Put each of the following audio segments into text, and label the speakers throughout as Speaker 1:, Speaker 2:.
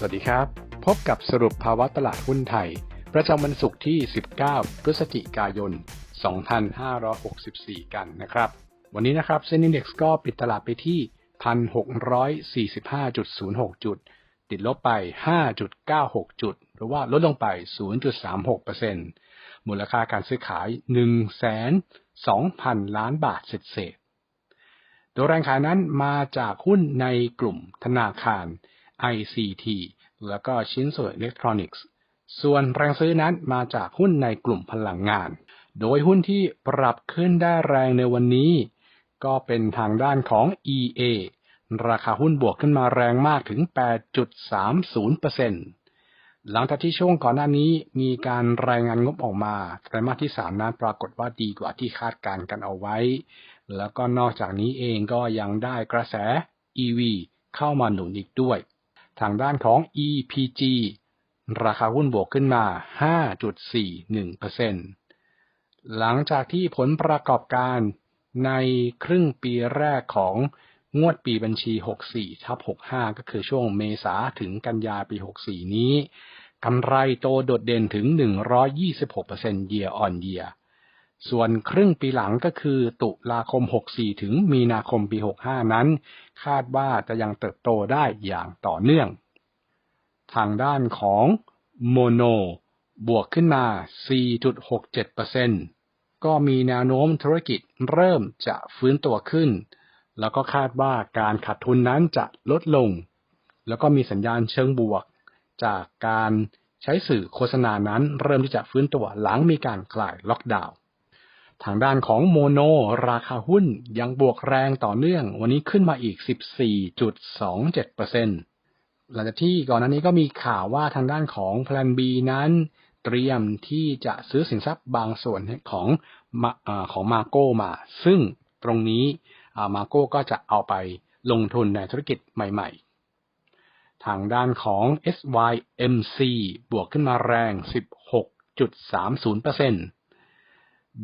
Speaker 1: สวัสดีครับ พบกับสรุปภาวะตลาดหุ้นไทย ประจำวันศุกร์ที่ 19 พฤศจิกายน 2564 กันนะครับ วันนี้นะครับเซ็นดี Index ก็ปิดตลาดไปที่ 1,645.06 จุด ติดลบไป 5.96 จุด หรือว่าลดลงไป 0.36%มูลค่าการซื้อขาย 12,000 ล้านบาทเศษๆโดยแรงขายนั้นมาจากหุ้นในกลุ่มธนาคาร ICT แล้วก็ชิ้นส่วนอิเล็กทรอนิกส์ ส่วนแรงซื้อนั้นมาจากหุ้นในกลุ่มพลังงาน โดยหุ้นที่ปรับขึ้นได้แรงในวันนี้ ก็เป็นทางด้านของ EA ราคาหุ้นบวกขึ้นมาแรงมากถึง 8.30%หลังจากที่ช่วงก่อนหน้านี้มีการรายงานงบออกมา ไตรมาสที่ 3 นั้นปรากฏว่าดีกว่าที่คาดการณ์กันเอาไว้ แล้วก็นอกจากนี้เองก็ยังได้กระแส EV เข้ามาหนุนอีกด้วย ทางด้านของ EPG ราคาหุ้นบวกขึ้นมา 5.41%หลังจากที่ผลประกอบการในครึ่งปีแรกของงวดปีบัญชี 64ทับ65 ก็คือช่วงเมษาถึงกันยาปี 64 นี้ กำไรโตโดดเด่นถึง 126% year on year ส่วนครึ่งปีหลังก็คือตุลาคม 64 ถึงมีนาคมปี 65 นั้น คาดว่าจะยังเติบโตได้อย่างต่อเนื่อง ทางด้านของโมโนบวกขึ้นมา 4.67%ก็มีแนวโน้มธุรกิจเริ่มจะฟื้นตัวขึ้น แล้วก็คาดว่าการขาดทุนนั้นจะลดลง แล้วก็มีสัญญาณเชิงบวก จากการใช้สื่อโฆษณานั้นเริ่มที่จะฟื้นตัวหลังมีการคลายล็อกดาวน์ ทางด้านของโมโน ราคาหุ้นยังบวกแรงต่อเนื่อง วันนี้ขึ้นมาอีก 14.27%หลังจากที่ก่อนหน้านี้ก็มีข่าวว่าทางด้านของ Plan B นั้นเตรียมที่จะซื้อสินทรัพย์บางส่วนของของมาโก้มา ซึ่งตรงนี้มาโก้ก็จะเอาไปลงทุนในธุรกิจใหม่ ๆ ทางด้านของ SYMC บวกขึ้นมาแรง 16.30%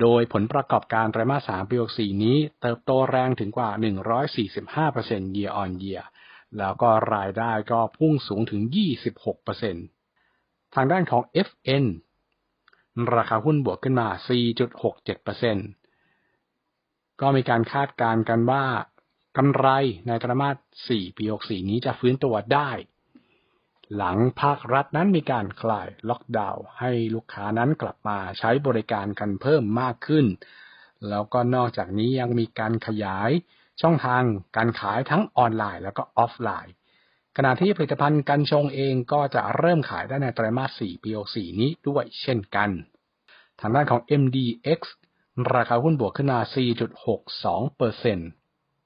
Speaker 1: โดยผลประกอบการไตรมาส3ปี64นี้ เติบโตแรงถึงกว่า 145% year on year แล้วก็รายได้ก็พุ่งสูงถึง 26%ทางด้านของ FN ราคาหุ้นบวกขึ้นมา 4.67%ก็มีการคาดการณ์กันว่ากำไรในไตรมาส4ปี64นี้จะฟื้นตัวได้ หลังภาครัฐนั้นมีการคลายล็อกดาวน์ให้ลูกค้านั้นกลับมาใช้บริการกันเพิ่มมากขึ้น แล้วก็นอกจากนี้ยังมีการขยายช่องทางการขายทั้งออนไลน์แล้วก็ออฟไลน์ ขณะที่ผลิตภัณฑ์กันชงเองก็จะเริ่มขายได้ในไตรมาส 4 ปี4นี้ด้วยเช่นกัน ทางด้านของ MDX ราคาหุ้นบวกขึ้นมา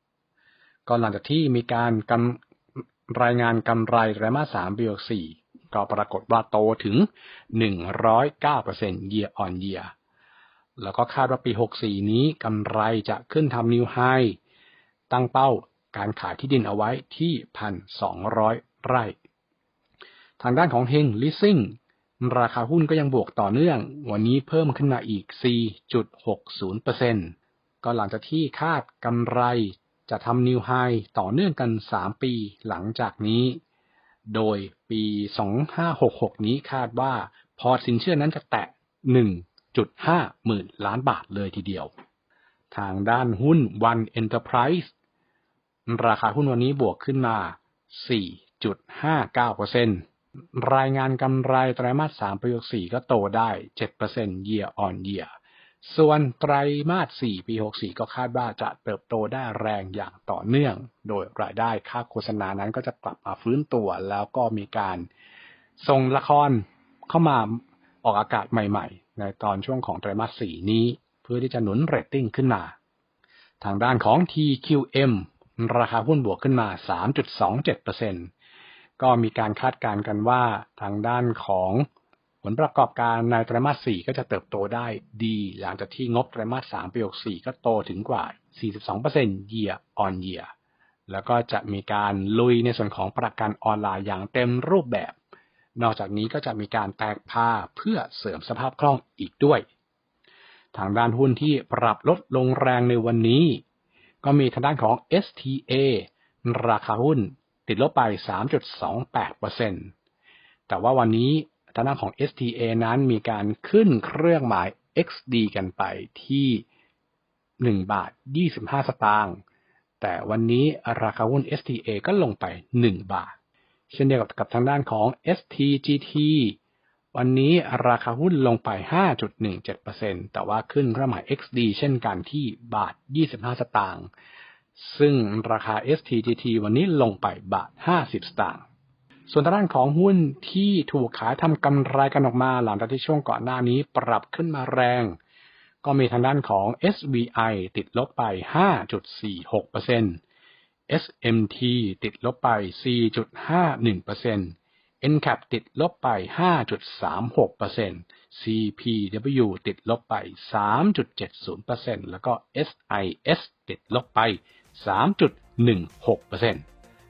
Speaker 1: 4.62%ก็หลังจากที่มีการก รายงานกำไรไตรมาส3ปี64ก็ปรากฏว่าโตถึง 109% year on year แล้วก็คาดว่าปี 64 นี้กำไรจะขึ้นทำนิวไฮตั้งเป้าการขายที่ดินเอาไว้ที่ 1,200 ไร่ ทางด้านของเฮงลิสซิ่งราคาหุ้นก็ยังบวกต่อเนื่อง วันนี้เพิ่มขึ้นมาอีก 4.60%ก็หลังจากที่คาดกำไร จะทำนิวไฮต่อเนื่องกัน 3 ปีหลังจากนี้ โดยปี 2566 นี้คาดว่า พอสินเชื่อนั้นจะแตะ 1.5 หมื่นล้านบาทเลยทีเดียว ทางด้านหุ้น One Enterprise ราคาหุ้นวันนี้บวกขึ้นมา 4.59%รายงานกำไรไตรมาส3ปี64ก็โตได้ 7% year on year ส่วนไตรมาส 4 ปี 64 ก็คาดว่าจะเติบโตได้แรงอย่างต่อเนื่อง โดยรายได้ค่าโฆษณานั้นก็จะกลับมาฟื้นตัว แล้วก็มีการส่งละครเข้ามาออกอากาศใหม่ ๆ ในตอนช่วงของไตรมาส 4 นี้ เพื่อที่จะหนุนเรตติ้งขึ้นมา ทางด้านของ TQM ราคาหุ้นบวกขึ้นมา 3.27%ก็มีการคาดการณ์กันว่าทางด้านของ ลประกอบการในไตรมาส 4 ก็จะเติบโตได้ดี หลังจากที่งบไตรมาส 3 ปี64 ก็โตถึงกว่า 42% year on year แล้วก็จะมีการลุยในส่วนของประกันออนไลน์อย่างเต็มรูปแบบ นอกจากนี้ก็จะมีการแตกผ้าเพื่อเสริมสภาพคล่องอีกด้วย ทางด้านหุ้นที่ปรับลดลงแรงในวันนี้ ก็มีทางด้านของ STA ราคาหุ้นติดลบไป 3.28%แต่ว่าวันนี้ ทางด้านของ STA นั้นมีการขึ้นเครื่องหมาย XD กันไปที่ 1 บาท 25 สตางค์ แต่วันนี้ราคาหุ้น STA ก็ลงไป 1 บาท เช่นเดียวกับทางด้านของ STGT วันนี้ราคาหุ้นลงไป 5.17%แต่ว่าขึ้นเครื่องหมาย XD เช่นกันที่บาท 25 สตางค์ ซึ่งราคา STGT วันนี้ลงไปบาท 50 สตางค์ ส่วนทางด้านของหุ้นที่ถูกขายทำกำไรกันออกมาหลังจากที่ช่วงก่อนหน้านี้ปรับขึ้นมาแรง ก็มีทางด้านของ SVI ติดลบไป 5.46% SMT ติดลบไป 4.51% NCAP ติดลบไป 5.36% CPW ติดลบไป 3.70%แล้วก็ SIS ติดลบไป 3.16%